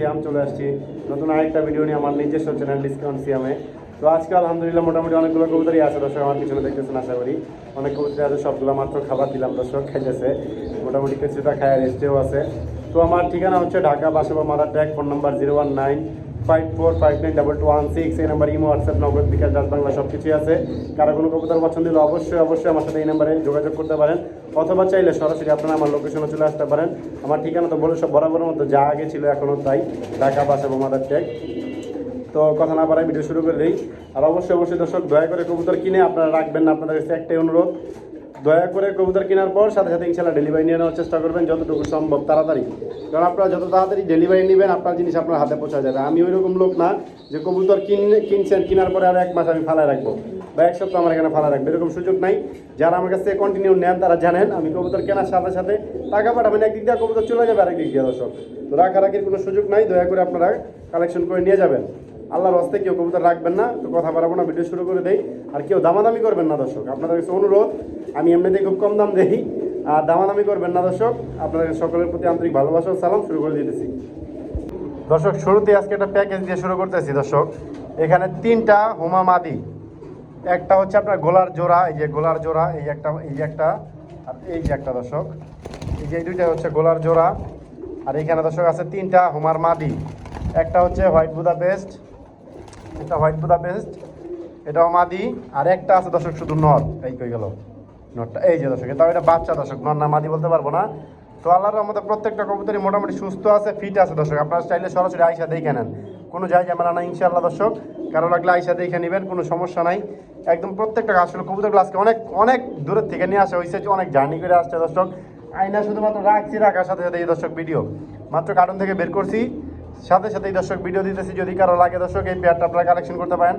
সিয়াম চলে আসছি। নতুন আরেকটা ভিডিও নিয়ে আমার নিজস্ব চ্যানেল ডিসকাউন্ট সিয়ামে তো আজকে আলহামদুলিল্লাহ মোটামুটি অনেকগুলো কবুতরই আছে, দর্শক, আমার পিছনে দেখতেছেন, আশা করি। অনেক কবিতা আছে, সবগুলো মাত্র খাবার দিলাম, দর্শক, খাইতেছে। মোটামুটি কিছুটা খায় রেস্টেও আছে। তো আমার ঠিকানা হচ্ছে Dhaka Basabo Madartek, phone number zero one nine five four five nine double two one six এই হোয়াটসঅ্যাপ বাংলা সব কিছুই আছে পছন্দ হলে অবশ্যই অবশ্যই আমার সাথে এই নাম্বারে যোগাযোগ করতে পারেন। অথবা চাইলে সরাসরি আপনারা আমার লোকেশনে চলে আসতে পারেন। আমার ঠিকানা তো সব মতো, যা আগে ছিল এখনও তাই। ঢাকা বাসাবো মাদার ট্যাগ তো কথা না ভিডিও শুরু করে দিই। আর অবশ্যই অবশ্যই দর্শক, দয়া করে কবুতর কিনে আপনারা রাখবেন না। আপনাদের কাছে একটাই অনুরোধ দয়া করে কবুতর কেনার পর সাথে সাথে ইনশাল্লাহ ডেলিভারি নিয়ে নেওয়ার চেষ্টা করবেন যতটুকু সম্ভব, তাড়াতাড়ি। কারণ আপনারা যত তাড়াতাড়ি ডেলিভারি নেবেন, আপনার জিনিস আপনার হাতে পৌঁছা যাবে। আমি ওই রকম লোক না যে কবুতর কিনে, কিনছেন, কেনার পরে আর এক মাস আমি ফালায় রাখব বা এক সপ্তাহ আমার এখানে ফালা রাখব। এরকম সুযোগ নাই। যারা আমার কাছে কন্টিনিউ নেন, তারা জানেন আমি কবুতর কেনার সাথে সাথে টাকা পাঠাবেন। একদিক দিয়ে কবুতর চলে যাবে আরেক দিক দিয়ে দর্শক। তো রাখারাখির কোনো সুযোগ নাই। দয়া করে আপনারা কালেকশন করে নিয়ে যাবেন। আল্লাহর হস্তে কেউ কবুতর রাখবেন না, তো কথা বাড়াবো না, ভিডিও শুরু করে দেই। আর কেউ দামাদামি করবেন না, দর্শক। আপনাদের কাছে অনুরোধ, আমি এমনিতেই খুব কম দাম দেই, আর দামাদামি করবেন না, দর্শক। আপনাদের সকলের প্রতি আন্তরিক ভালোবাসা সালাম, শুরু করে দিতেছি। দর্শক শুরুতে আজকে একটা প্যাকেজ দিয়ে শুরু করতেছি, দর্শক। এখানে তিনটা হোমা মাদি। একটা হচ্ছে আপনার গোলার জোড়া, এই যে গোলার জোড়া, এই একটা, এই যে একটা, আর এই যে একটা, দর্শক। এই যে দুইটা হচ্ছে গোলার জোড়া। আর এখানে, দর্শক, আছে তিনটা হোমার মাদি। একটা হচ্ছে হোয়াইট বুদা পেস্ট এটা হোয়াইট বুদা পেস্ট, এটাও মাদি, আর একটা আছে দর্শক, শুধু নর এই কই গেল? নরটা এই যে দর্শক এটা এটা বাচ্চা দর্শক নর না মাদি বলতে পারব না। তো আল্লাহর রহমতে প্রত্যেকটা কবুতরই মোটামুটি সুস্থ আছে ফিট আছে দর্শক। আপনারা চাইলে সরাসরি আইসা দেখে নেন। কোনো যাই ঝামেলা না ইনশাআল্লাহ দর্শক। কারও লাগলে আইসা দেখে নেবেন, কোনো সমস্যা নাই। একদম প্রত্যেকটা আসলে কবুতরগুলো আজকে অনেক অনেক দূরের থেকে নিয়ে আসা হয়েছে, অনেক জার্নি করে আসছে দর্শক। আয়না শুধুমাত্র রাখছি, রাখার সাথে সাথে এই দর্শক ভিডিও। মাত্র কার্টুন থেকে বের করছি। সাথে সাথে এই দর্শক ভিডিও দিতেছি। যদি কারও লাগে দর্শক, এই পেয়ারটা আপনারা কালেকশন করতে পারেন।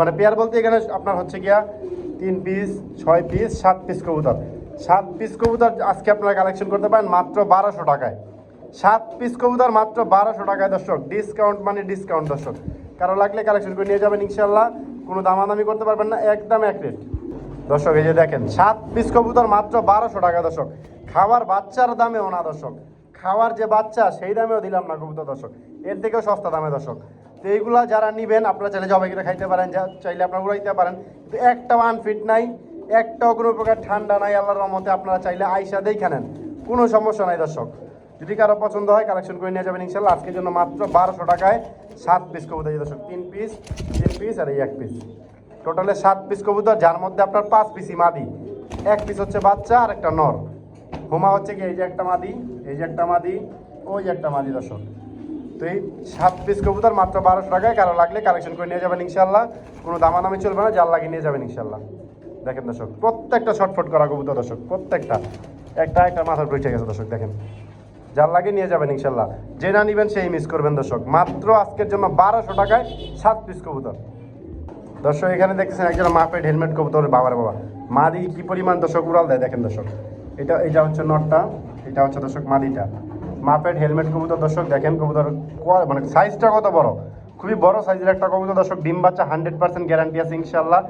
মানে পেয়ার বলতে এখানে আপনার হচ্ছে গিয়া তিন পিস ছয় পিস সাত পিস কবুতর। সাত পিস কবুতর আজকে আপনারা কালেকশন করতে পারেন মাত্র বারোশো টাকায়। সাত পিস কবুতর মাত্র বারোশো টাকায় দর্শক। ডিসকাউন্ট মানে ডিসকাউন্ট দর্শক। কারও লাগলে কালেকশন করে নিয়ে যাবেন ইনশাল্লাহ কোনো দামাদামি করতে পারবেন না, একদম এক রেট দর্শক, এই যে দেখেন, সাত পিস কবুতর মাত্র বারোশো টাকা দর্শক। খাওয়ার বাচ্চার দামেও না দর্শক। খাওয়ার যে বাচ্চা, সেই দামেও দিলাম না কবুতর দর্শক। এর থেকেও সস্তা দামে, দর্শক। তো এইগুলা যারা নিবেন, আপনারা চাইলে জবাই খাইতে পারেন, যা চাইলে আপনারা উড়াইতে পারেন। কিন্তু একটাও আনফিট নাই, একটাও কোনো প্রকার ঠান্ডা নাই, আল্লাহর রহমতে আপনারা চাইলে আইসা দেখে নেন। কোনো সমস্যা নাই, দর্শক। যদি কারও পছন্দ হয় কালেকশন করে নিয়ে যাবেন ইনশাল্লাহ আজকের জন্য মাত্র বারোশো টাকায় সাত পিস কবুতর দর্শক, তিন পিস তিন পিস আর এই এক পিস টোটালে সাত পিস কবুতর, যার মধ্যে আপনার পাঁচ পিসই মাদি। এক পিস হচ্ছে বাচ্চা আর একটা নর। হোমা হচ্ছে কি, এই যে একটা মাদি, এই যে একটা মাদি, ওই যে একটা মাদি, দর্শক। তো এই সাত পিস কবুতর মাত্র বারোশো টাকায় কারও লাগলে কালেকশন করে নিয়ে যাবেন ইনশাল্লাহ কোনো দামাদামি চলবে না, যার লাগিয়ে নিয়ে যাবেন ইনশাল্লাহ দেখেন দর্শক, প্রত্যেকটা শর্টফট করা কবুতর দর্শক, প্রত্যেকটা। একটা একটা মাথার পরিচয় গেছে দর্শক, দেখেন। যার লাগে নিয়ে যাবেন ইনশাল্লাহ যে না নিবেন সেই মিস করবেন দর্শক। মাত্র আজকের জন্য বারোশো টাকায় সাত পিস কবুতর। দর্শক, এখানে দেখতেছেন একজন মাপেট হেলমেট কবুতর, বাবার বাবা। মাদি কি পরিমাণ দর্শক উড়াল দেয়, দেখেন দর্শক। এটা এটা হচ্ছে নটটা, এটা হচ্ছে দর্শক মাদিটা। মাপেট হেলমেট কবুতর দর্শক দেখেন কবুতর মানে সাইজটা কত বড়? খুবই বড় সাইজের একটা কবুতর দর্শক, ডিম বাচ্চা হান্ড্রেড পার্সেন্ট গ্যারান্টি আছে ইনশাল্লাহ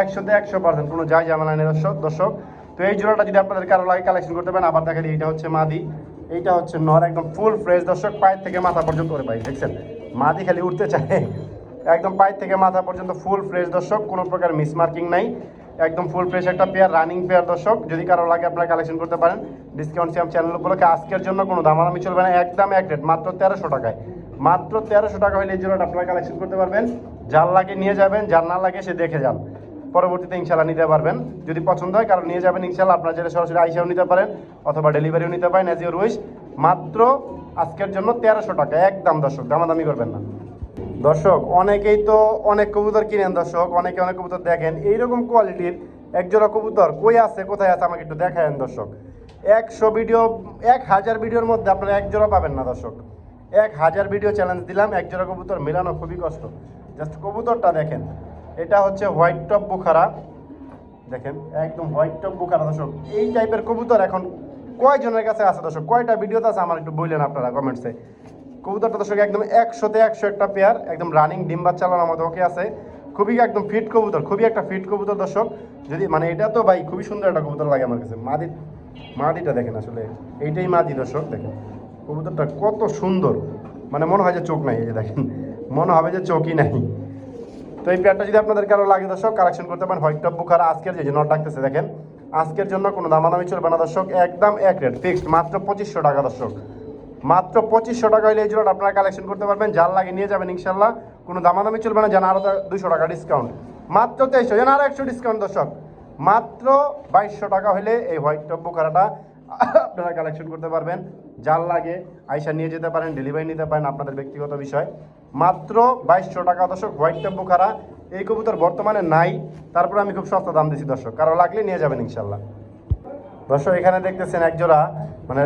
একশোতে একশো পার্সেন্ট কোনো যায় ঝামেলা নেই দর্শক দর্শক। তো এই জোড়াটা যদি আপনাদের কারও লাগে কালেকশন করতে পারেন, আবার দেখেন এইটা হচ্ছে মাদি। এইটা হচ্ছে নর, একদম ফুল ফ্রেশ দর্শক, পায়ের থেকে মাথা পর্যন্ত করে পাই দেখছেন? মাদি খালি উঠতে চায়। একদম পায়ের থেকে মাথা পর্যন্ত ফুল ফ্রেশ দর্শক, কোনো প্রকার মিসমার্কিং নাই। একদম ফুল ফ্রেশ একটা পেয়ার রানিং পেয়ার দর্শক। যদি কারও লাগে আপনারা কালেকশন করতে পারেন। ডিসকাউন্ট সিয়াম চ্যানেল উপলক্ষে আজকের জন্য কোনো দামাদামি চলবে না, একদম এক রেট মাত্র তেরোশো টাকায়। মাত্র তেরোশো টাকা হলে এই জন্য আপনারা কালেকশন করতে পারবেন। যার লাগে নিয়ে যাবেন, যার না লাগে সে দেখে যান। পরবর্তীতে ইনশাল্লাহ নিতে পারবেন। যদি পছন্দ হয় কারণ নিয়ে যাবেন ইনশাল্লাহ আপনারা যেটা সরাসরি আইসাও নিতে পারেন, অথবা ডেলিভারিও নিতে পারেন অ্যাজ ইউর উইশ মাত্র আজকের জন্য তেরোশো টাকা, একদম দর্শক, দামাদামি করবেন না। দর্শক, অনেকেই তো অনেক কবুতর কিনেন দর্শক, অনেকে অনেক কবুতর দেখেন। এইরকম কোয়ালিটির একজোড়া কবুতর কই আছে, কোথায় আছে আমাকে একটু দেখায়েন দর্শক। একশো ভিডিও এক হাজার ভিডিওর মধ্যে আপনারা এক জোড়া পাবেন না দর্শক। এক হাজার ভিডিও চ্যালেঞ্জ দিলাম এক জোড়া কবুতর মেলানো খুবই কষ্ট। জাস্ট কবুতরটা দেখেন, এটা হচ্ছে হোয়াইট টপ বুখারা। দেখেন, একদম হোয়াইট টপ বুখারা দর্শক। এই টাইপের কবুতর এখন কয়জনের কাছে আছে দর্শক? কয়টা ভিডিওতে আছে? আমার একটু বললেন আপনারা কমেন্টসে কবুতরটা দর্শক একদম একশোতে একশো একটা পেয়ার একদম রানিং ডিম বাচ্চা চালানোর মতো ওকে আছে। খুবই একদম ফিট কবুতর, খুবই একটা ফিট কবুতর দর্শক। যদি মানে এটা তো ভাই খুবই সুন্দর একটা কবুতর লাগে আমার কাছে। মাদি, মাদিটা দেখেন আসলে, এইটাই মাদি দর্শক, দেখেন। কবুতরটা কত সুন্দর। মানে মনে হয় যে চোখ নাই, এই যে দেখেন। মনে হবে যে চোখই নাই। তো এই পেয়ারটা যদি আপনাদের কারও লাগে দর্শক কালেকশন করতে পারেন হোয়াইট টপ বুখারা আজকের যে নট ডাকতেছে, দেখেন। আজকের জন্য কোনো দামাদামি চলবে না দর্শক, একদম এক রেট ফিক্সড মাত্র পঁচিশশো টাকা দর্শক। মাত্র পঁচিশশো টাকা হলে এই জোড়াটা আপনারা কালেকশন করতে পারবেন। যার লাগে নিয়ে যাবেন ইনশাল্লাহ। কোনো দামাদামি চলবে না, যেন আরও দুশো টাকা ডিসকাউন্ট মাত্র তেইশশো, যেন আরও একশো ডিসকাউন্ট দর্শক। মাত্র বাইশশো টাকা হলে এই হোয়াইট টপ বুখারাটা আপনারা কালেকশন করতে পারবেন। যার লাগে আইসা নিয়ে যেতে পারেন ডেলিভারি নিতে পারেন, আপনাদের ব্যক্তিগত বিষয়। মাত্র বাইশশো টাকা, দর্শক হোয়াইট টপ বুখারা এই কবুতর বর্তমানে নাই, তারপরে আমি খুব সস্তা দাম দিচ্ছি দর্শক। কারও লাগলে নিয়ে যাবেন ইনশাল্লাহ। দর্শক, এখানে দেখতেছেন একজোড়া মানে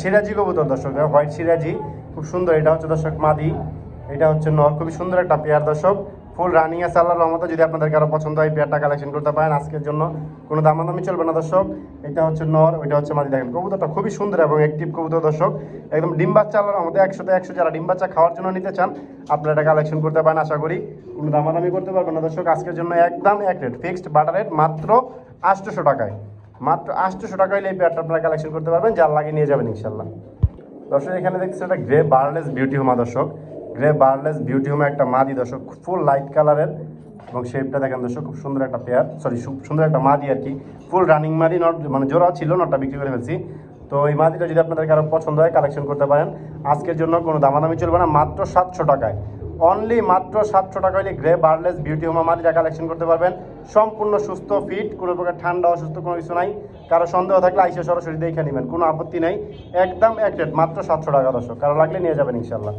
সিরাজি কবুতর দর্শক হোয়াইট সিরাজি, খুব সুন্দর, এটা হচ্ছে দর্শক মাদি, এটা হচ্ছে নর, খুবই সুন্দর একটা পেয়ার দর্শক, ফুল রানিং আছে আল্লাহর রহমতে, যদি আপনাদের কারও পছন্দ হয় পেয়ারটা কালেকশন করতে পারেন, আজকের জন্য কোনো দামাদামি চলবে না দর্শক, এটা হচ্ছে নর, ওইটা হচ্ছে মাদি, দেখেন কবুতরটা খুবই সুন্দর এবং অ্যাক্টিভ কবুতর দর্শক, একদম ডিম বাচ্চা আল্লাহর রহমতে, একশোতে একশো যারা ডিম বাচ্চা খাওয়ার জন্য নিতে চান, আপনারা এটা কালেকশন করতে পারেন, আশা করি কোনো দামাদামি করতে পারবেন না দর্শক, আজকের জন্য একদম এক রেট ফিক্সড বাটার রেট মাত্র আটশোশো টাকায়। মাত্র আটশোশো টাকা হলে এই পেয়ারটা আপনারা কালেকশন করতে পারবেন, যার লাগে নিয়ে যাবেন ইনশাল্লাহ দর্শক, এখানে দেখছেন একটা গ্রে বার্লেস বিউটি হোমা দর্শক। গ্রে বার্লেস বিউটি হোমা একটা মাদি দর্শক ফুল লাইট কালারের এবং শেপটা দেখেন দর্শক, খুব সুন্দর একটা পেয়ার সরি সুন্দর একটা মাদি আর কি। ফুল রানিং মাদি নট মানে জোড়া ছিল নটটা বিক্রি করে ফেলছি। তো এই মাদিটা যদি আপনাদের কারও পছন্দ হয় কালেকশন করতে পারেন। আজকের জন্য কোনো দামাদামি চলবে না, মাত্র সাতশো টাকায়। অনলি মাত্র সাতশো টাকা হলে গ্রে বার্লেস বিউটি হোম হোমা যা কালেকশন করতে পারবেন। সম্পূর্ণ সুস্থ ফিট কোনো প্রকার ঠান্ডা, অসুস্থ কোনো কিছু নাই। কারও সন্দেহ থাকলে আইসে সরাসরি দেখে নেবেন, কোনো আপত্তি নাই। একদম এক রেট মাত্র সাতশো টাকা দর্শক। কারও লাগলে নিয়ে যাবেন ইনশাল্লাহ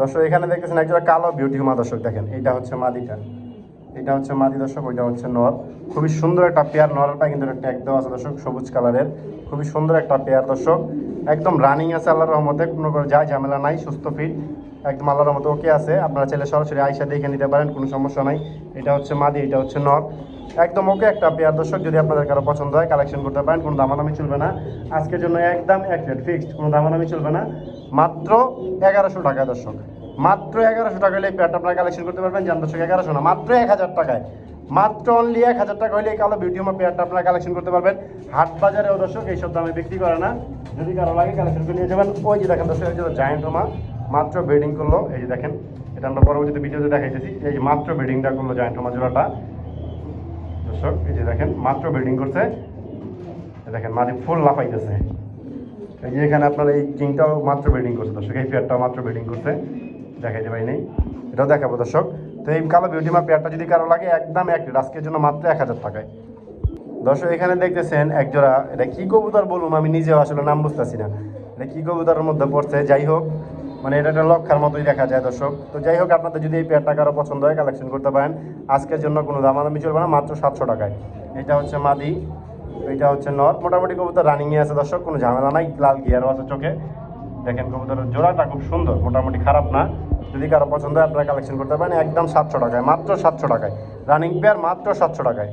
দর্শক, এখানে দেখতেছেন একজন কালো বিউটি হোমা দর্শক, দেখেন, এইটা হচ্ছে মাদিটা। এটা হচ্ছে মাদি দর্শক, ওইটা হচ্ছে নর খুবই সুন্দর একটা পেয়ার নরটা কিন্তু একটা একদম আছে দর্শক, সবুজ কালারের। খুবই সুন্দর একটা পেয়ার দর্শক। একদম রানিং আছে আল্লাহর রহমতে, কোনো যা ঝামেলা নাই, সুস্থ ফিট একদম আল্লাহর রহমতে ওকে আছে। আপনারা ছেলে সরাসরি আইসা দেখে নিতে পারেন, কোনো সমস্যা নাই। এটা হচ্ছে মাদি, এটা হচ্ছে নর একদম ওকে একটা পেয়ার দর্শক, যদি আপনাদের কারও পছন্দ হয় কালেকশন করতে পারেন, কোনো দামাদামি চলবে না। আজকের জন্য একদম এক রেট ফিক্সড কোনো দামাদামি চলবে না। মাত্র এগারোশো টাকা দর্শক। মাত্র এগারোশো টাকা হলে এই প্যাডটা আপনারা কালেকশন করতে পারবেন জান দর্শক এগারোশো না, মাত্র এক হাজার টাকায়। মাত্র অনলি এক হাজার টাকা হলে কালো বিউটি হোমা পেয়ারটা আপনারা কালেকশন করতে পারবেন। হাট বাজারেও দর্শক, এইসব দামে বিক্রি করে না। যদি কারও লাগে কালেকশন করে নিয়ে যাবেন। ওই যে দেখেন দর্শক যে জায়েন্ট হোমা মাত্র ব্রিডিং করল। এই যে দেখেন, এটা আমরা পরবর্তীতে ভিডিওতে দেখাইতেছি। এই যে মাত্র ব্রিডিংটা করল জায়েন্ট হোমা জোড়াটা। দর্শক, এই যে দেখেন, মাত্র ব্রিডিং করছে। দেখেন মাটি ফুল লাফাইতেছে। এই যে এখানে আপনার এই কিংটাও মাত্র ব্রিডিং করছে। দর্শক, এই পেয়ারটাও মাত্র ব্রিডিং করছে। দেখাইতে পারি নাই। এটাও দেখাবো, দর্শক। তো এই কালো বিউটি মা পেয়ারটা যদি কারও লাগে, একদম এক আজকের জন্য মাত্র এক হাজার টাকায়। দর্শক, এখানে দেখতেছেন একজোড়া এটা কি কবুতর বলুন, আমি নিজেও আসলে নাম বুঝতেছি না। এটা কী কবুতরের মধ্যে পড়ছে? যাই হোক মানে এটা একটা লক্ষার মতোই দেখা যায়, দর্শক। তো যাই হোক, আপনাদের যদি এই পেয়ারটা কারও পছন্দ হয় কালেকশন করতে পারেন। আজকের জন্য কোনো দামাদামি চলবে না, মাত্র সাতশো টাকায়। এটা হচ্ছে মাদি, এটা হচ্ছে নর। মোটামুটি কবুতর রানিংয়ে আছে, দর্শক। কোনো ঝামেলা নাই, লাল গিয়ারও আছে চোখে। দেখেন কবুতরের জোড়াটা খুব সুন্দর, মোটামুটি খারাপ না। যদি কারও পছন্দ হয়, আপনারা কালেকশন করতে পারেন, একদম সাতশো টাকায়, মাত্র সাতশো টাকায়। রানিং পেয়ার মাত্র সাতশো টাকায়।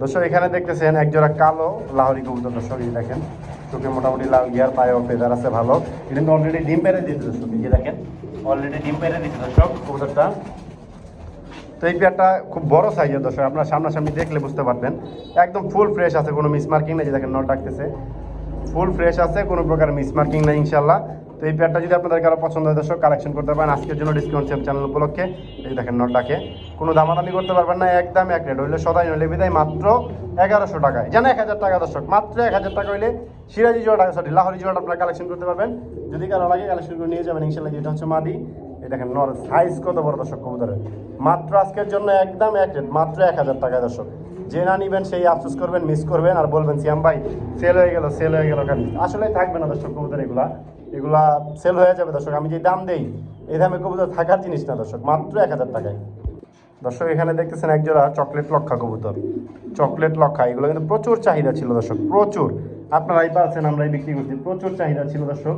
দর্শক, এখানে দেখতেছেন একজোড়া কালো লাহরি কবুতর। দর্শক, এই দেখেন, চোখে মোটামুটি লাল গিয়ার পায়েও ফেদার আছে, ভালো। এটা কিন্তু অলরেডি ডিম পেরে দিয়েছে দর্শক, এই দেখেন অলরেডি ডিম পেরে দিয়েছে দর্শক কবুতরটা। তো এই পেয়ারটা খুব বড় সাইজের দর্শক, আপনার সামনাসামনি দেখলে বুঝতে পারবেন। একদম ফুল ফ্রেশ আছে, কোনো মিস মার্কিং নেই যে দেখেন, নট ডাকতেছে। ফুল ফ্রেশ আছে, কোনো প্রকার মিস মার্কিং নেই ইনশাল্লাহ তো এই পেয়ারটা যদি আপনাদের কারও পছন্দ হয় দর্শক কালেকশন করতে পারেন। আজকের জন্য ডিসকাউন্ট সেম চ্যানেল উপলক্ষে। এই দেখেন নটটাকে। কোনো দামাদামি করতে পারবেন না, একদম এক রেট হইলে সদাই, নইলে বিদায় মাত্র এগারোশো টাকায়। জানা এক হাজার টাকা দর্শক, মাত্র এক হাজার টাকা হইলে সিরাজি জোড়া সরি লাহরি জোড়াটা আপনারা কালেকশন করতে পারবেন। যদি কারও লাগে কালেকশন করে নিয়ে যাবেন ইনশাল্লাহ যেটা হচ্ছে মাদি। এই দেখেন, নর সাইজ কত বড় দর্শক কবুতরের। মাত্র আজকের জন্য একদম এক রেট মাত্র এক হাজার টাকায় দর্শক। যে না নিবেন, সেই আফসোস করবেন মিস করবেন, আর বলবেন সিয়াম ভাই সেল হয়ে গেল সেল হয়ে গেল, খালি। আসলে থাকবে না দর্শক কবুতর এগুলা। এগুলা সেল হয়ে যাবে, দর্শক। আমি যে দাম দেই, এই দামে কবুতর থাকার জিনিস না, দর্শক। মাত্র এক হাজার টাকায়। দর্শক, এখানে দেখতেছেন একজোড়া চকলেট লক্ষা কবুতর। চকলেট লক্ষা, এগুলো কিন্তু প্রচুর চাহিদা ছিল, দর্শক। প্রচুর। আপনারাই পাচ্ছেন, আমরাই বিক্রি করছি। প্রচুর চাহিদা ছিল, দর্শক।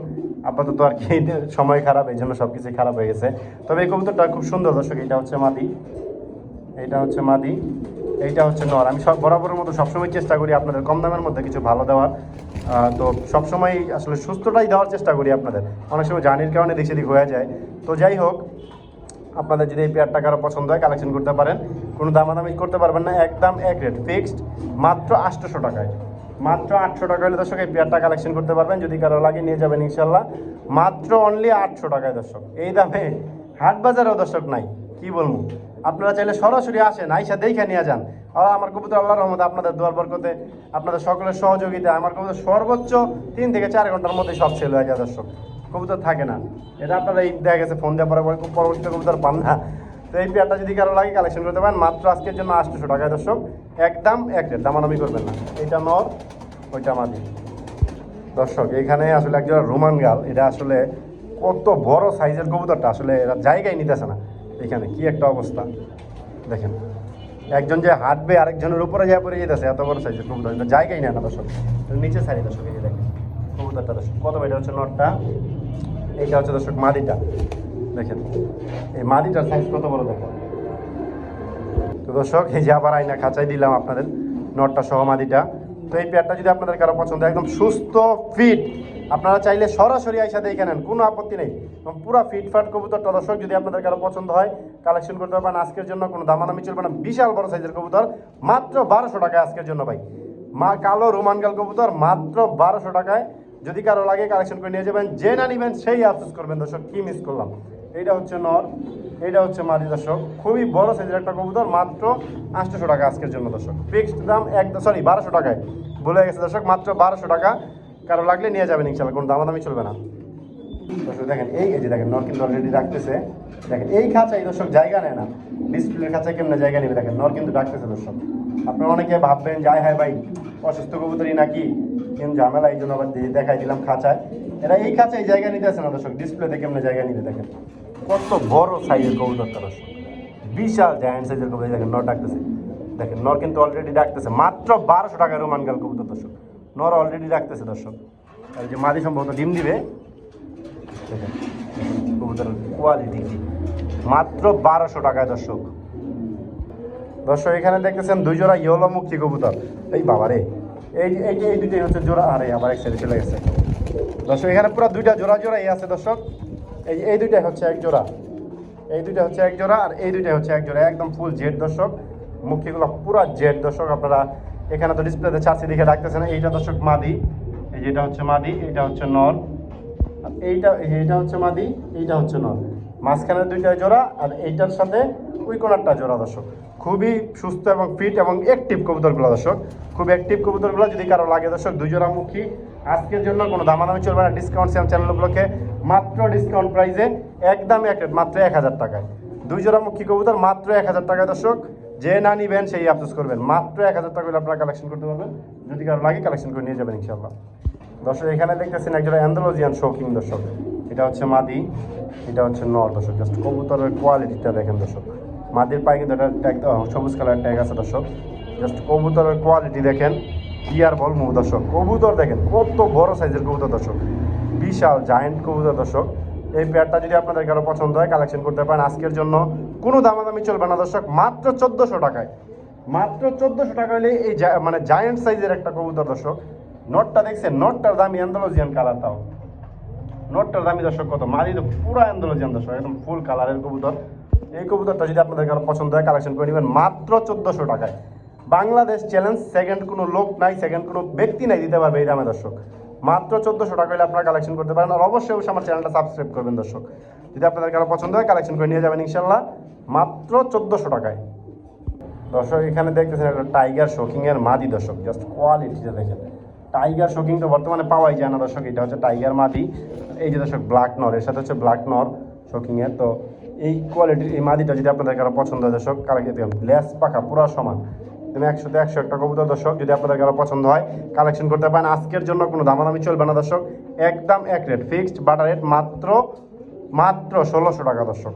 আপাতত আর কি, সময় খারাপ এই জন্য সব কিছুই খারাপ হয়ে গেছে। তবে এই কবুতরটা খুব সুন্দর, দর্শক। এটা হচ্ছে মাদি। এইটা হচ্ছে মাদি। এইটা হচ্ছে নর। আমি সব বরাবরের মতো সবসময় চেষ্টা করি আপনাদের কম দামের মধ্যে কিছু ভালো দেওয়ার। তো সবসময় আসলে সুস্থটাই দেওয়ার চেষ্টা করি আপনাদের। অনেক সময় জানির কারণে দিক সেদিক হয়ে যায়। তো যাই হোক, আপনাদের যদি এই পেয়ারটা কারও পছন্দ হয় কালেকশন করতে পারেন। কোনো দামাদামি করতে পারবেন না, একদম এক রেট ফিক্সড মাত্র আটশোশো টাকায়। মাত্র আটশো টাকা হলে দর্শক এই পেয়ারটা কালেকশন করতে পারবেন। যদি কারও লাগে নিয়ে যাবেন ইনশাল্লাহ মাত্র অনলি আটশো টাকায় দর্শক। এই দামে হাট বাজারেও দর্শক নাই, কি বলব? আপনারা চাইলে সরাসরি আসেন, আইসা দেখে নিয়ে যান। আর আমার কবুতর আল্লাহর রহমতে আপনাদের দোয়ার বরকতে, আপনাদের সকলের সহযোগিতা আমার কবুতর সর্বোচ্চ তিন থেকে চার ঘণ্টার মধ্যে সব ছেলে হয়ে যায় দর্শক। কবুতর থাকে না। এটা আপনারা এই দেখা গেছে ফোন দেওয়ার পরে পরে পরবর্তীতে কবুতর পান না। তো এই পেয়ারটা যদি কারও লাগে কালেকশন করতে পারেন। মাত্র আজকের জন্য আটশোশো টাকায় দর্শক, একদম এক রেট। দামানামি করবেন না। এটা নর, ওইটা মাদি। দর্শক, এখানে আসলে একজন রোমান গাল। এটা আসলে কত বড় সাইজের কবুতরটা। আসলে এরা জায়গায় নিতেছে না। এখানে কি একটা অবস্থা? দেখেন। একজন যে হাঁটবে, আরেকজনের উপরে যা পড়ে যেতেছে, এত বড় সাইজের কবুতর। এটা জায়গায় নেয় না দর্শক। নিচে সাইড দর্শক, এই দেখেন। কবুতরটা দর্শক, কত এটা হচ্ছে নটটা। এইটা হচ্ছে দর্শক মাদিটা। দেখেন, এই মাদিটার সাইজ কত বড় দেখেন। তো দর্শক, এই যে আবার আয়না খাঁচাই দিলাম আপনাদের, নটটা সহ মাদিটা। তো এই পেয়ারটা যদি আপনাদের কারও পছন্দ একদম সুস্থ ফিট আপনারা চাইলে সরাসরি আইসা দেখে নেন, কোনো আপত্তি নেই। পুরো ফিটফাট কবুতরটা দর্শক যদি আপনাদের কারও পছন্দ হয় কালেকশন করতে পারবেন। আজকের জন্য কোনো দামাদামি চলবে না। বিশাল বড় সাইজের কবুতর, মাত্র বারোশো টাকায় আজকের জন্য ভাই। মা, কালো রোমানগাল কবুতর, মাত্র বারোশো টাকায়। যদি কারও লাগে কালেকশন করে নিয়ে যাবেন, যে না নিবেন, সেই আফসোস করবেন। দর্শক, কি মিস করলাম। এইটা হচ্ছে নর, এইটা হচ্ছে মাদি দর্শক। খুবই বড় সাইজের একটা কবুতর, মাত্র আটশোশো টাকা আজকের জন্য দর্শক। ফিক্সড দাম এক সরি বারোশো টাকায়। বলে গেছে দর্শক, মাত্র বারোশো টাকা। কারও লাগলে নিয়ে যাবেন ইনশাল্লাহ কোনো দামাদামি চলবে না। দর্শক, দেখেন এই যে দেখেন নর কিন্তু অলরেডি রাখতেছে দেখেন, এই খাঁচাই দর্শক জায়গা নেয় না। ডিসপ্লের খাঁচায় কেমনে জায়গা নেবে? দেখেন, নর কিন্তু ডাকতেছে দর্শক। আপনারা অনেকে ভাববেন যাই হ্যাঁ ভাই, অসুস্থ কবুতরি নাকি? কিন্তু ঝামেলা এই জন্য আবার দেখাই দিলাম খাঁচায়। এরা এই খাঁচায় জায়গা নিতে আসে না দর্শক ডিসপ্লেতে কেমনে জায়গা নিবে? দেখেন, কত বড় সাইজের কবুতরটা দর্শক। বিশাল জায়ান্ট সাইজের কবুতর দেখেন, নর ডাকতেছে। দেখেন, নর কিন্তু অলরেডি ডাকতেছে। মাত্র বারোশো টাকা রোমান গাল কবুতর দর্শক। নর অলরেডি রাখতেছে দর্শক। আর যে মাদি সম্ভবত ডিম দিবে। কোয়ালিটি মাত্র বারোশো টাকায় দর্শক। দর্শক, এখানে দেখতেছেন দুই জোড়া ইয়েলো মুক্তি কবুতর। এই বাবা রে। এই এই এই দুটোই হচ্ছে জোড়া। আরে, আবার এক সাইডে চলে গেছে। দর্শক, এখানে পুরো দুইটা জোড়া জোড়া এই আছে দর্শক। এই এই দুইটাই হচ্ছে এক জোড়া। এই দুইটা হচ্ছে এক জোড়া আর এই দুইটাই হচ্ছে এক জোড়া। একদম ফুল জেড দর্শক। মুখিগুলো পুরো জেড দর্শক। আপনারা এখানে তো ডিসপ্লেতে চাষি দিকে না, এইটা দর্শক মাদি, এই যেটা হচ্ছে মাদি এটা হচ্ছে নর এইটা, এই যে এইটা হচ্ছে মাদি, এইটা হচ্ছে নর মাঝখানের দুইটা জোড়া আর এইটার সাথে ওই কোনারটা জোড়া দর্শক। খুবই সুস্থ এবং ফিট এবং অ্যাক্টিভ কবুতরগুলো দর্শক। খুব অ্যাক্টিভ কবুতরগুলো যদি কারও লাগে দর্শক, দুই জোড়া মুখী। আজকের জন্য কোনো দামাদামি চলবে না। ডিসকাউন্ট সিয়াম চ্যানেলগুলোকে মাত্র ডিসকাউন্ট প্রাইসে একদম এক মাত্র এক হাজার টাকায়। দুই জোড়া মুখী কবুতর মাত্র এক হাজার টাকায় দর্শক। যে না নিবেন সেই আফসোস করবেন। মাত্র এক হাজার টাকা আপনারা কালেকশন করতে পারবেন। যদি কারও লাগে কালেকশন করে নিয়ে যাবেন ইনশাআল্লাহ। দর্শক, এখানে দেখতেছেন একজন অ্যান্ডোলজিয়ান শৌখিন দর্শক। এটা হচ্ছে মাদি, এটা হচ্ছে নর দর্শক। জাস্ট কবুতরের কোয়ালিটিটা দেখেন দর্শক। মাদির পায়ে কিন্তু একটা ট্যাগ সবুজ কালার ট্যাগ আছে দর্শক। জাস্ট কবুতরের কোয়ালিটি দেখেন। কি আর বলব দর্শক, কবুতর দেখেন, কত বড় সাইজের কবুতর দর্শক। বিশাল জায়েন্ট কবুতর দর্শক। এই পেয়ারটা যদি আপনাদের কারও পছন্দ হয় কালেকশন করতে পারেন। আজকের জন্য কোনো দামাদামি চলবে না দর্শক, মাত্র চোদ্দোশো টাকায়। মাত্র চোদ্দোশো টাকা হলে এই মানে জায়েন্ট সাইজের একটা কবুতর দর্শক। নটটা দেখছেন নটটার দামি অ্যান্ডোলজিয়ান কালার তাও। নটটার দামি দর্শক কত? মারি তো পুরো অ্যান্ডোলজিয়ান দর্শক, একদম ফুল কালারের কবুতর। এই কবুতরটা যদি আপনাদের কারও পছন্দ হয় কালেকশন করে নেবেন, মাত্র চোদ্দোশো টাকায়। বাংলাদেশ চ্যালেঞ্জ সেকেন্ড কোনো লোক নাই সেকেন্ড কোনো ব্যক্তি নাই, দিতে পারবে এই দামে দর্শক। মাত্র চোদ্দোশো টাকা হলে আপনারা কালেকশন করতে পারেন। আর অবশ্যই অবশ্যই আমার চ্যানেলটা সাবস্ক্রাইব করবেন, দর্শক। যদি আপনাদের কারও পছন্দ হয় কালেকশন করে নিয়ে যাবেন ইনশাল্লাহ মাত্র চোদ্দোশো টাকায়। দর্শক, এখানে দেখতেছেন একটা টাইগার শোকিং এর মাদি, দর্শক। জাস্ট কোয়ালিটিটা দেখেন। টাইগার শোকিং তো বর্তমানে পাওয়াই যায় না, দর্শক। এটা হচ্ছে টাইগার মাদি। এই যে দর্শক ব্ল্যাক নর এর সাথে হচ্ছে ব্ল্যাক নর শোকিং এর। তো এই কোয়ালিটির এই মাদিটা যদি আপনাদের কারও পছন্দ হয়, দর্শক কালেক্ট লেস পাকা পুরো সমান। তুমি একশোতে একশো একটা কবুতর, দর্শক, যদি আপনাদের কারও পছন্দ হয় কালেকশন করতে পারেন। আজকের জন্য কোনো দামাদামি চলবে না, দর্শক। একদম এক রেট ফিক্সড বাটার রেট মাত্র মাত্র ষোলোশো টাকা, দর্শক।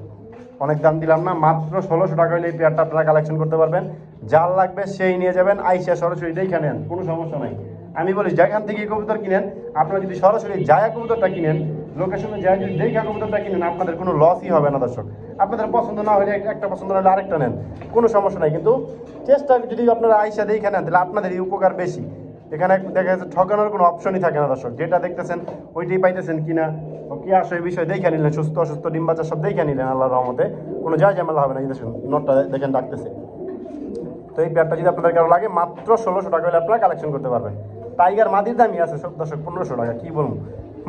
অনেক দাম দিলাম না, মাত্র ষোলোশো টাকা হলে এই পেয়ারটা আপনারা কালেকশন করতে পারবেন। যার লাগবে সেই নিয়ে যাবেন আইসা সরাসরি দেখে নেন, কোনো সমস্যা নাই। আমি বলি, যেখান থেকে কবুতর কিনেন, আপনারা যদি সরাসরি জায়া কবুতরটা কিনেন লোকেশনে যাই যদি দেখা কবুতরটা কিনেন আপনাদের কোনো লসই হবে না, দর্শক। আপনাদের পছন্দ না হলে একটা পছন্দ না হলে আরেকটা নেন। কোনো সমস্যা নাই, কিন্তু চেষ্টা যদি আপনারা আইসা দেখে নেন, তাহলে আপনাদের এই উপকার বেশি। এখানে দেখা যাচ্ছে ঠকানোর কোনো অপশনই থাকে না, দর্শক। যেটা দেখতেছেন, ওইটাই পাইতেছেন কিনা, ও কি আসে এই বিষয়ে দেখে নিলেন, সুস্থ অসুস্থ ডিম বাচ্চা সব দেখে নিলেন আল্লাহর রহমতে। কোনো যা ঝামেলা হবে না, এই দেখুন, নোটটা দেখেন ডাকতেছে। তো এই প্যাডটা যদি আপনাদের কারও লাগে, মাত্র ষোলোশো টাকা হলে আপনারা কালেকশন করতে পারবেন। টাইগার মাদির দামই আছে, সব দর্শক, পনেরোশো টাকা, কী বলব?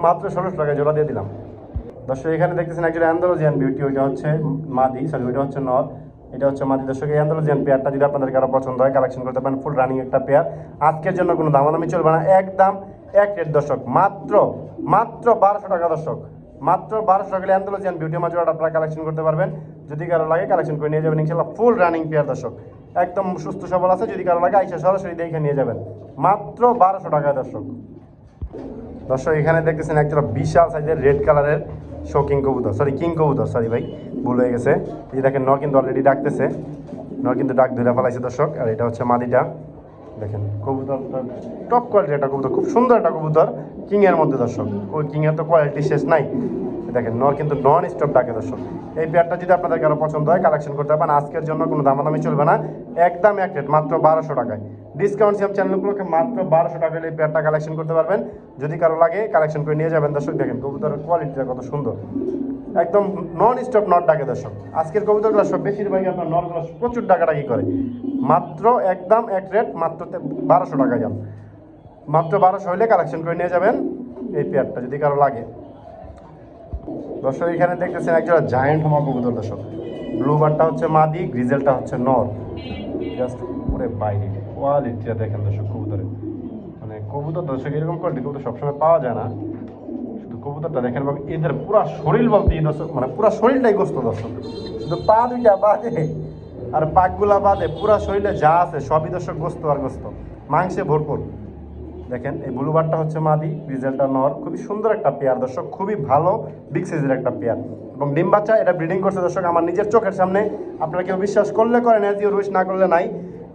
মাত্র ষোলোশো টাকা জোড়া দিয়ে দিলাম। দর্শক, এখানে দেখতেছেন একজন অ্যান্ডোলজিয়ান বিউটি ওইটা হচ্ছে মাদি সরি ওইটা হচ্ছে নর। এটা হচ্ছে মাদি। দর্শক, এই অ্যান্ডোলজিয়ান পেয়ারটা যদি আপনাদের কারও পছন্দ হয় কালেকশন করতে পারেন ফুল রানিং একটা পেয়ার। আজকের জন্য কোনো দামাদামি চলবে না। একদম এক রেট দর্শক, মাত্র মাত্র বারোশো টাকা দর্শক। মাত্র বারোশো টাকা অ্যান্ডোলজিয়ান বিউটি মাজোড়াটা আপনারা কালেকশন করতে পারবেন। যদি কারও লাগে কালেকশন করে নিয়ে যাবেন ইনশাল্লাহ ফুল রানিং পেয়ার দর্শক। একদম সুস্থ সবল আছে, যদি কারও লাগে, আইসা সরাসরি দেখে নিয়ে যাবেন। মাত্র বারোশো টাকা দর্শক। দর্শক, এখানে দেখতেছেন একটা বিশাল সাইজের রেড কালারের শোকিং কবুতর। সরি কিং কবুতর সরি ভাই, ভুল হয়ে গেছে। এই দেখেন, নর কিন্তু অলরেডি ডাকতেছে। নর কিন্তু ডাক ধরে ফেলাইছে দর্শক, আর এটা হচ্ছে মাদিটা। দেখেন কবুতর টপ কোয়ালিটির একটা কবুতর, খুব সুন্দর একটা কবুতর, কিংয়ের মধ্যে দর্শক। ওই কিংয়ের তো কোয়ালিটি শেষ নাই। দেখেন, নর কিন্তু নন স্টপ ডাকে দর্শক। এই পেয়ারটা যদি আপনাদের কারও পছন্দ হয় কালেকশন করতে পারেন, আজকের জন্য কোনো দামাদামি চলবে না। একদম এক রেট মাত্র বারোশো টাকায়। ডিসকাউন্ট সিএম চ্যানেলগুলোকে মাত্র বারোশো টাকা এই পেয়ারটা কালেকশন করতে পারবেন। যদি কারও লাগে কালেকশন করে নিয়ে যাবেন। দর্শক, দেখেন, কবুতরের কোয়ালিটিটা কত সুন্দর। একদম নন স্টপ নট ডাকে দর্শক। আজকের কবুতরগুলো সব বেশিরভাগই আপনার নটগুলো প্রচুর ডাকাডাকি করে। মাত্র একদম এক রেট মাত্র বারোশো টাকা যান মাত্র বারোশো হলে কালেকশন করে নিয়ে যাবেন এই পেয়ারটা যদি কারও লাগে। দর্শক, এখানে দেখতেছেন একজোড়া জায়েন্ট হমা কবুতর দর্শক। ব্লু বারটা হচ্ছে মাদি গ্রিজেলটা হচ্ছে নর জাস্ট পুরে বাইরে। কোয়ালিটিটা দেখেন দর্শক কবুতরে মানে কবুতর দর্শক, এরকম কোয়ালিটি কবুতর সবসময় পাওয়া যায় না। শুধু কবুতরটা দেখেন, এবং এদের পুরা শরীর বলতে দর্শক মানে পুরা শরীরটাই গোস্ত দর্শক। শুধু পা দুইটা বাদে আর পাকগুলা বাদে পুরা শরীরে যা আছে সবই দর্শক গোস্ত আর গোস্ত মাংসে ভরপুর। দেখেন, এই ব্লুবারটা হচ্ছে মাদি রিজেলটা নর খুবই সুন্দর একটা পেয়ার দর্শক, খুবই ভালো বিগ সাইজের একটা পেয়ার এবং ডিম বাচ্চা, এটা ব্রিডিং করছে দর্শক আমার নিজের চোখের সামনে। আপনারা কেউ বিশ্বাস করলে করেন এজ ইউ রুইস না করলে নাই।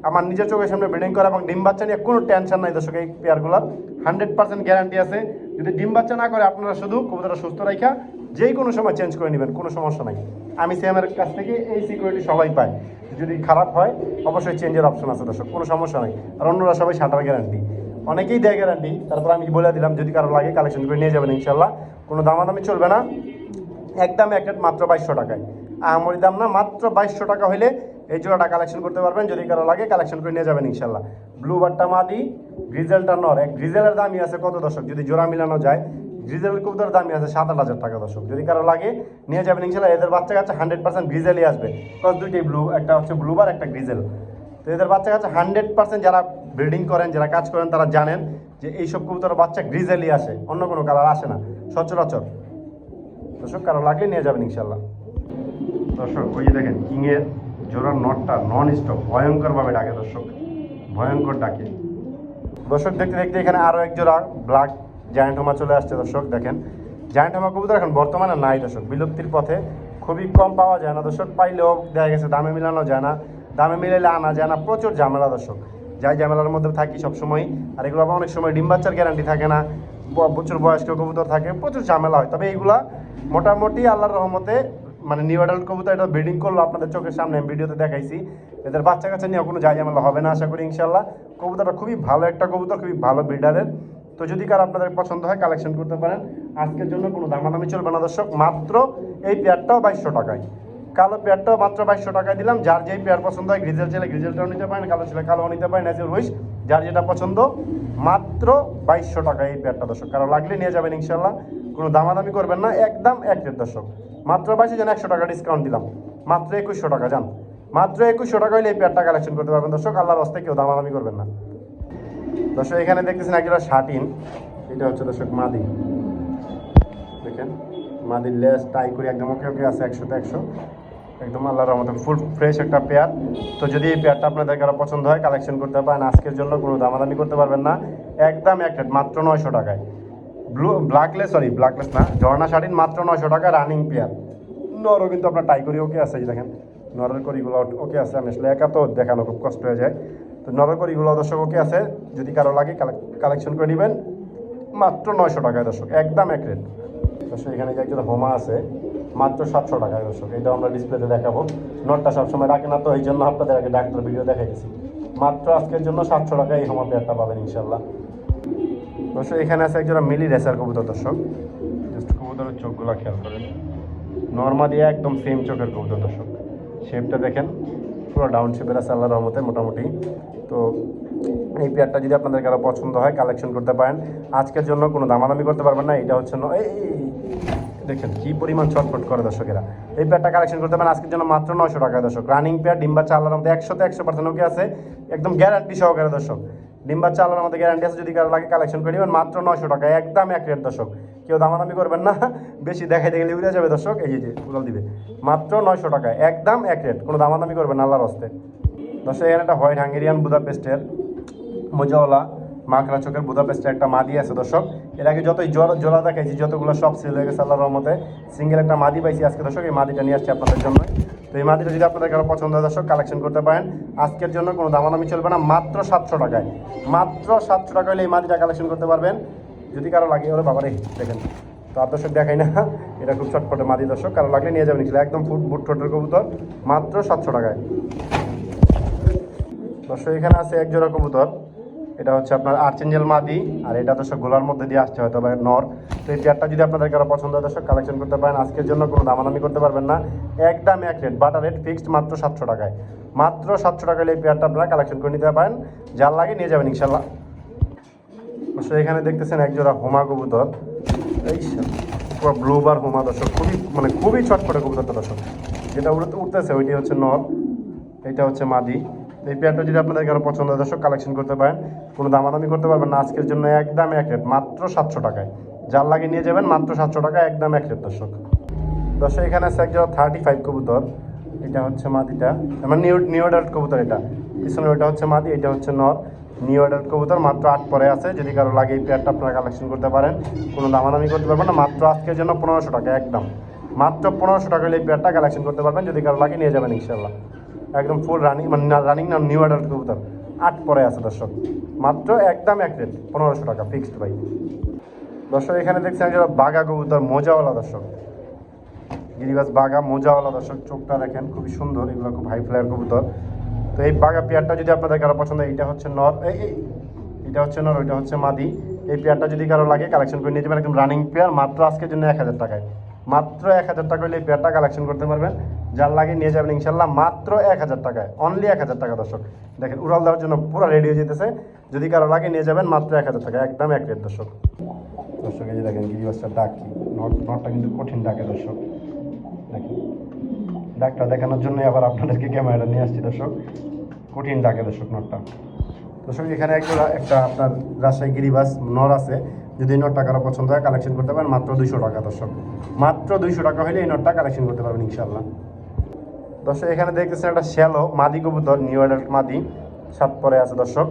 আমার নিজের চোখের সামনে ব্রিডিং করা এবং ডিম বাচ্চা নিয়ে কোনো টেনশন নাই দর্শক, এই পেয়ারগুলোর হান্ড্রেড পার্সেন্ট গ্যারান্টি আছে। যদি ডিম বাচ্চা না করে, আপনারা শুধু কবুতরটা সুস্থ রাখা যেই কোনো সময় চেঞ্জ করে নেবেন, কোনো সমস্যা নাই। আমি সিএমের কাছ থেকে এই সিকিউরিটি সবাই পায় যদি খারাপ হয়, অবশ্যই চেঞ্জের অপশন আছে দর্শক, কোনো সমস্যা নাই। আর অন্যরা সবাই সাঁটার গ্যারান্টি অনেকেই দেয় গ্যারান্টি তারপর আমি বলে দিলাম, যদি কারও লাগে কালেকশন করে নিয়ে যাবেন ইনশাল্লাহ কোনো দামাদামি চলবে না। একদম একটা মাত্র বাইশশো টাকায়। আমরি দাম না, মাত্র বাইশশো টাকা হলে এই জোড়াটা কালেকশন করতে পারবেন, যদি কারও লাগে কালেকশন করে নিয়ে যাবেন ইনশাল্লাহ। ব্লু বারটা মাদি গ্রিজেলটা নর। এক গ্রিজেলের দামই আছে কত দশক যদি জোড়া মিলানো যায় গ্রিজেলের কবুতরের দামই আছে সাত আট হাজার টাকা দশক যদি কারও লাগে, নিয়ে যাবেন ইনশাল্লাহ। এদের বাচ্চা কাচ্চা হান্ড্রেড পার্সেন্ট গ্রিজেলই আসবে। কজ দুইটি ব্লু একটা হচ্ছে ব্লু বার একটা গ্রিজেল তো এদের বাচ্চা কাচ্চা হান্ড্রেড পার্সেন্ট যারা ব্রিডিং করেন, যারা কাজ করেন, তারা জানেন যে এইসব কবুতরের বাচ্চা গ্রিজেলই আসে। অন্য কোনো কালার আসে না। সচরাচর। দর্শক, কারও লাগলে নিয়ে যাবেন ইনশাল্লাহ। দর্শক, ওই যে দেখেন, কিংয়ের জোড়ার নটটা নন স্টপ ভয়ঙ্করভাবে ডাকে দর্শক। ভয়ঙ্কর ডাকে। দর্শক, দেখতে দেখতে এখানে আরও এক জোড়া ব্ল্যাক জায়ান্ট হোমা চলে আসছে দর্শক, দেখেন। জায়ান্ট হোমা কবুতর এখন বর্তমানে নাই দর্শক, বিলুপ্তির পথে। খুবই কম পাওয়া যায় না দর্শক, পাইলেও দেখা গেছে দামে মিলানো যায় না। দামে মিলাইলে আনা যায় না, প্রচুর ঝামেলা দর্শক। যাই ঝামেলার মধ্যে থাকি সবসময়, আর এগুলো আবার অনেক সময় ডিম বাচ্চার গ্যারান্টি থাকে না প্রচুর বয়স্ক কবুতর থাকে, প্রচুর ঝামেলা হয়। তবে এইগুলা মোটামুটি আল্লাহর রহমতে মানে নিউ অ্যাডাল্ট কবুতর এটা ব্রিডিং করল আপনাদের চোখের সামনে, আমি ভিডিওতে দেখাইছি। এদের বাচ্চা কাচ্চা নিয়ে কোনো যাই ঝামেলা হবে না, আশা করি ইনশাল্লাহ কবুতরটা খুবই ভালো একটা কবুতর, খুবই ভালো ব্রিডারের তো যদি কারও আপনাদের পছন্দ হয় কালেকশন করতে পারেন। আজকের জন্য কোনো দামাদামি চলবে না, দর্শক। মাত্র এই পেয়ারটাও বাইশশো টাকায়। কালো পেয়ারটাও মাত্র বাইশশো টাকায় দিলাম। যার যেই পেয়ার পছন্দ হয় গ্রিজেল ছেলে গ্রিজেলটাও নিতে পারেন, কালো ছেলে কালো নিতে পারেন অ্যাজ উইশ যার যেটা পছন্দ, মাত্র বাইশশো টাকায় এই পেয়ারটা দর্শক। কারও লাগলে নিয়ে যাবেন ইনশাল্লাহ কোনো দামাদামি করবেন না, একদম এক রেট দর্শক। মাত্র বাইশে যেন একশো টাকা ডিসকাউন্ট দিলাম। মাত্র একুশশো টাকা যান মাত্র একুশশো টাকা হলে এই পেয়ারটা কালেকশন করতে পারবেন। দর্শক, আল্লাহর হস্তে কেউ দামাদামি করবেন না। দর্শক, এখানে দেখতেছেন একটা শার্টিন এটা হচ্ছে দর্শক মাদি। দেখেন, মাদির লেস টাই করে একদম ওকে ওকে আছে একশোতে একশো। একদম আল্লাহর রহমতে ফুল ফ্রেশ একটা পেয়ার তো যদি এই পেয়ারটা আপনাদের কারও পছন্দ হয় কালেকশন করতে পারেন, আজকের জন্য কোনো দামাদামি করতে পারবেন না। একদম এক মাত্র নয়শো টাকায়। ব্লু ব্ল্যাকলেস সরি ব্ল্যাকলেস না ঝর্ণা শাড়ির মাত্র নয়শো টাকা রানিং পেয়ার নরও কিন্তু আপনার টাই করি ওকে আছে দেখেন। নরের করিগুলো ওকে আছে, আমি আসলে একা তো দেখানো খুব কষ্ট হয়ে যায়। তো নরের করিগুলো দর্শক ওকে আছে, যদি কারও লাগে কালেকশন করে নেবেন। মাত্র নয়শো টাকায় দর্শক, একদম এক রেট দর্শক, এখানে যে একজন হোমা আছে, মাত্র সাতশো টাকায় দর্শক এটা আমরা ডিসপ্লেতে দেখাবো। নটটা সবসময় রাখে না তো, এই জন্য আপনাদের আগে ডাক্তার ভিডিও দেখাইছি মাত্র আজকের জন্য সাতশো টাকায় এই হোমা পেয়ারটা পাবেন ইনশাল্লাহ দর্শক, এখানে আছে একজন মিলি রেসার কবুতর, দর্শক। জাস্ট কবুতরের চোখগুলো খেয়াল করেন। নর্মালি একদম সেম চোখের কবুতর, দর্শক। শেপটা দেখেন, পুরো ডাউন শেপের আছে আল্লাহ রহমতে, মোটামুটি। তো, এই পেয়ারটা যদি আপনাদের কারও পছন্দ হয় কালেকশন করতে পারেন। আজকের জন্য কোনো দামাদামি করতে পারবেন না, এটা হচ্ছে এই দেখেন, কি পরিমাণ ছটফট করে দর্শকেরা এই পেয়ারটা কালেকশন করতে পারেন, আজকের জন্য মাত্র নয়শো টাকা দর্শক। রানিং পেয়ার ডিম্বা চালার মধ্যে একশোতে একশো পার্সেন্ট ওকে আছে। একদম গ্যারান্টি সহকারে, দর্শক। ডিম্বা চালার আমাদের গ্যারান্টি আছে, যদি কারও লাগে কালেকশন করে নেবেন, মাত্র নশো টাকা, একদম এক রেট দর্শক। কেউ দামাদামি করবেন না, বেশি দেখাই গেলে উড়ে যাবে দর্শক। এই যে উড়াল দিবে। মাত্র নয়শো টাকা, একদম এক রেট কোনো দামাদামি করবেন আল্লাহর হস্তে। দর্শক, এখানে একটা হোয়াইট হাঙ্গেরিয়ান বুদাপেস্টের মজাওয়ালা। মাকড়া চোখের বুদাপেস্টের একটা মাদি আছে, দর্শক। এর আগে যতই জোড়া দেখাইছি, যতগুলো সব সেল হয়ে গেছে আল্লাহর রহমতে সিঙ্গেল একটা মাদি পাইছি আজকে, দর্শক। এই মাদিটা নিয়ে আসছি আপনাদের জন্য। তো এই মাদিটা যদি আপনাদের কারও পছন্দ হয়, দর্শক কালেকশন করতে পারেন। আজকের জন্য কোনো দামাদামি চলবে না, মাত্র সাতশো টাকায়। মাত্র সাতশো টাকা হলে এই মাদিটা কালেকশন করতে পারবেন। যদি কারও লাগে, ওরে বাবারে, দেখেন। তো আর দর্শক, দেখাই না, এটা খুব চটপটে মাদি, দর্শক। কারও লাগলে নিয়ে যাবেন। একদম ফুট, বুট ঠোঁটের কবুতর, মাত্র সাতশো টাকায়। দর্শক, এখানে আছে এক জোড়া কবুতর। এটা হচ্ছে আপনার আর্চেঞ্জেল মাদি আর এটা দর্শক গোলার মধ্যে দিয়ে আসছে, হয়তো বা নর। তো এই পেয়ারটা যদি আপনাদের কারও পছন্দ হয়, দর্শক কালেকশন করতে পারেন। আজকের জন্য কোনো দামাদামি করতে পারবেন না। একদম এক রেট বাটার রেট ফিক্সড মাত্র সাতশো টাকায়। মাত্র সাতশো টাকায় এই পেয়ারটা আপনারা কালেকশন করে নিতে পারেন। যার লাগে নিয়ে যাবেন, ইনশাল্লাহ। দর্শক এখানে দেখতেছেন এক জোড়া হোমা কবুতর। এই পুরো ব্লুবার হোমা, দর্শক। খুবই মানে খুবই ছটফটে কবুতরটা, দর্শক। যেটা উড়তে উঠতেছে, ওইটি হচ্ছে নর। এটা হচ্ছে মাদি। এই পেয়ারটা যদি আপনাদের কারও পছন্দ দর্শক কালেকশন করতে পারেন। কোনো দামাদামি করতে পারবেন না। আজকের জন্য একদম এক রেট মাত্র সাতশো টাকায়। যার লাগে নিয়ে যাবেন, মাত্র সাতশো টাকা একদম এক রেট দর্শক। দর্শক, এখানে আছে একজন থার্টি ফাইভ কবুতর। এটা হচ্ছে মাদিটা। মানে নিউ নিউ অ্যাডাল্ট কবুতর এটা। পিছনে ওইটা হচ্ছে মাদি, এটা হচ্ছে নর। নিউ অ্যাডাল্ট কবুতর, মাত্র আট পরে আছে। যদি কারও লাগে এই পেয়ারটা আপনারা কালেকশন করতে পারেন। কোনো দামাদামি করতে পারবেন না। মাত্র আজকের জন্য পনেরোশো টাকা, একদম। মাত্র পনেরোশো টাকা হলে এই পেয়ারটা কালেকশন করতে পারবেন। যদি কারও লাগে নিয়ে যাবেন ইনশাল্লাহ একদম ফুল রানিং মানে রানিং না নিউ অ্যাডাল্ট কবুতর। আট পরে আছে দর্শক। মাত্র একদম এক রেট পনেরোশো টাকা ফিক্সড ভাই দর্শক এখানে দেখছেন একজন বাঘা কবুতর মোজাওয়ালা দর্শক। গিরিবাজ বাঘা মোজাওয়ালা দর্শক চোখটা দেখেন খুবই সুন্দর এগুলো খুব হাই ফ্লায়ার কবুতর। তো এই বাঘা পেয়ারটা যদি আপনাদের কারও পছন্দ হয়, এইটা হচ্ছে নর এই এটা হচ্ছে নর ওইটা হচ্ছে মাদি। এই পেয়ারটা যদি কারও লাগে কালেকশন করে নিয়ে যাবেন একদম রানিং পেয়ার মাত্র আজকের জন্য এক হাজার টাকায়। মাত্র এক হাজার টাকা হলে এই পেয়ারটা কালেকশন করতে পারবেন। যার লাগে নিয়ে যাবেন ইনশাল্লাহ, মাত্র এক হাজার টাকায়। অনলি এক হাজার টাকা, দর্শক। দেখেন, উড়াল দেওয়ার জন্য পুরো রেডি হয়ে যেতেছে। যদি কারও লাগে নিয়ে যাবেন, মাত্র এক হাজার টাকা, একদম এক রেট দর্শক। দর্শক, এই যে দেখেন গিরিবাসটা ডাক কি? নট নটটা কিন্তু কঠিন ডাকে, দর্শক। দেখেন, ডাকটা দেখানোর জন্য আবার আপনাদেরকে ক্যামেরাটা নিয়ে আসছি, দর্শক। কঠিন ডাকে, দর্শক নটটা দর্শক, এখানে একটা একটা আপনার রাজশাহী গিরিবাস নর আছে। যদি এই নটটা কারও পছন্দ হয় কালেকশন করতে পারেন, মাত্র দুইশো টাকা, দর্শক। মাত্র দুইশো টাকা হলে এই নটটা কালেকশন করতে পারবেন, ইনশাল্লাহ। দর্শক, এখানে দেখতেছেন একটা শ্যালো মাদি কবুতর নিউ অ্যাডাল্ট মাদি। সাত পরে আছে দর্শক।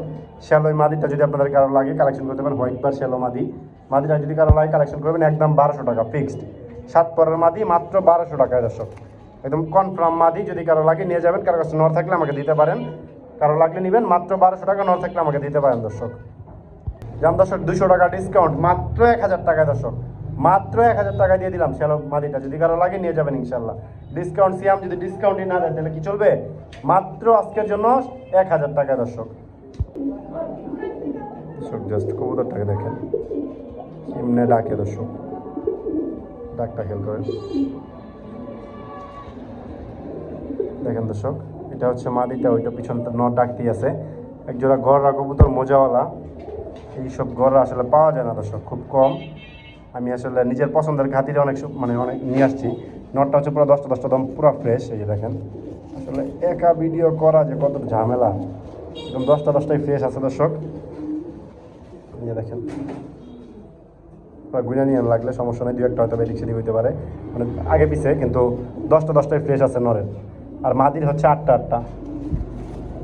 শ্যালো মাদিটা যদি আপনাদের কারও লাগে কালেকশন করতে পারেন হোয়াইট বার শ্যালো মাদি। মাদিটা যদি কারও লাগে কালেকশন করবেন, একদম বারোশো টাকা ফিক্সড সাত পরের মাদি, মাত্র বারোশো টাকায় দর্শক। একদম কনফার্ম মাদি, যদি কারও লাগে, নিয়ে যাবেন। কারও কাছে নর থাকলে আমাকে দিতে পারেন। কারও লাগলে নেবেন, মাত্র বারোশো টাকা, নর থাকলে আমাকে দিতে পারেন দর্শক। যেমন দর্শক, দুশো টাকা ডিসকাউন্ট মাত্র এক হাজার টাকায় দর্শক। মাত্র এক হাজার টাকা দিয়ে দিলাম শ্যালো মাদিটা। যদি কারও লাগে নিয়ে যাবেন ইনশাল্লাহ। ডিসকাউন্ট সিয়াম যদি ডিসকাউন্টই না দেয়, তাহলে কি চলবে? মাত্র আজকের জন্য এক হাজার টাকা, দর্শক। দর্শক জাস্ট কবুতরটাকে দেখেন। এমনি ডাকে, দর্শক। ডাকটা খেল করেন দেখেন দর্শক, এটা হচ্ছে মাদিটা, ওইটা পিছনটা ন ডাকতি আছে। এক জোড়া গররা কবুতর মোজাওয়ালা। এইসব গররা আসলে পাওয়া যায় না, দর্শক, খুব কম। আমি আসলে নিজের পছন্দের খাতিরে অনেক মানে অনেক নিয়ে আসছি। নটটা হচ্ছে পুরো দশটা দশটা দম পুরো ফ্রেশ এই যে দেখেন। আসলে একা ভিডিও করা যে কত ঝামেলা। একদম দশটা দশটাই ফ্রেশ আছে দর্শক। এই যে দেখেন। গুণা নিয়ে লাগলে সমস্যা নেই দু একটা হয়তো এদিক সেদিক হইতে পারে। মানে আগে পিছে, কিন্তু দশটা দশটাই ফ্রেশ আছে নরের। আর মাদির হচ্ছে আটটা আটটা।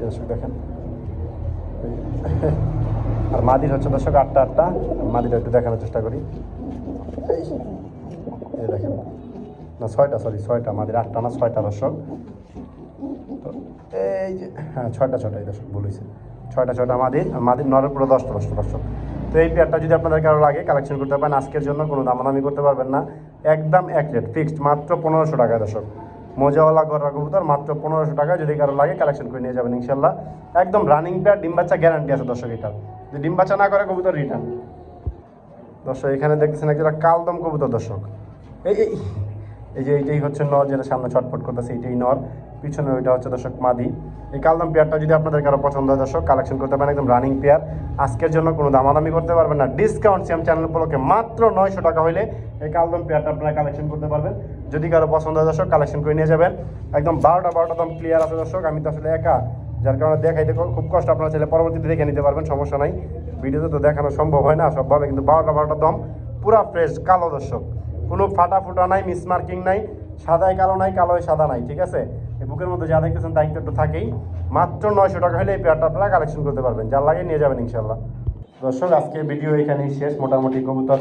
দর্শক দেখেন। আর মাদির হচ্ছে দর্শক আটটা আটটা। মাদিটা একটু দেখানোর চেষ্টা করি। দেখেন। না, ছয়টা সরি ছয়টা মাদির আটটা না, ছয়টা দর্শক। তো এই যে হ্যাঁ ছয়টা এই দর্শক বলেছে ছয়টা ছয়টা মাদির আর মাদির নরের পুরো দশটা দশটা দর্শক। তো এই পেয়ারটা যদি আপনাদের কারও লাগে কালেকশন করতে পারেন, আজকের জন্য কোনো দামাদামি করতে পারবেন না। একদম এক রেট ফিক্সড মাত্র পনেরোশো টাকায় দর্শক। মোজাওয়ালা গররা কবুতর, মাত্র পনেরোশো টাকা, যদি কারও লাগে কালেকশন করে নিয়ে যাবেন ইনশাল্লাহ একদম রানিং পেয়ার ডিম বাচ্চা গ্যারান্টি আছে, দর্শক, এটার। যদি ডিম বাচ্চা না করে, কবুতর রিটার্ন দর্শক, এখানে দেখতেছেন একটা কালদম কবুতর দর্শক। এই এই এই যে এইটাই হচ্ছে নর, যেটা সামনে ছটফট করতেছে, এইটাই নর। পিছনে ওইটা হচ্ছে দর্শক মাদি। এই কালদম পেয়ারটা যদি আপনাদের কারও পছন্দ হয় দর্শক কালেকশন করতে পারেন একদম রানিং পেয়ার। আজকের জন্য কোনো দামাদামি করতে পারবেন না। ডিসকাউন্ট সিএম চ্যানেল উপলক্ষে মাত্র নয়শো টাকা হইলে এই কালদম পেয়ারটা আপনারা কালেকশন করতে পারবেন। যদি কারও পছন্দ হয় দর্শক কালেকশন করে নিয়ে যাবেন। একদম বারোটা বারোটা দাম ক্লিয়ার আছে দর্শক। আমি তো আসলে একা যার কারণে দেখাইতে খুব- কষ্ট আপনারা চাইলে পরবর্তীতে দেখে নিতে পারবেন, সমস্যা নাই। ভিডিওতে তো দেখানো সম্ভব হয় না, সবভাবে কিন্তু বারোটা বারোটা দম, পুরা ফ্রেশ কালো দর্শক। কোনো ফাটা ফুটা নাই মিস মার্কিং নাই, সাদায় কালো নাই, কালোয় সাদা নাই, ঠিক আছে? এই বুকের মধ্যে যা দেখতেছেন দায়িত্ব একটু থাকেই। মাত্র নয়শো টাকা হলে এই পেয়ারটা আপনারা কালেকশন করতে পারবেন, যার লাগে নিয়ে যাবেন ইনশাল্লাহ দর্শক আজকে ভিডিও এখানেই শেষ, মোটামুটি কবুতর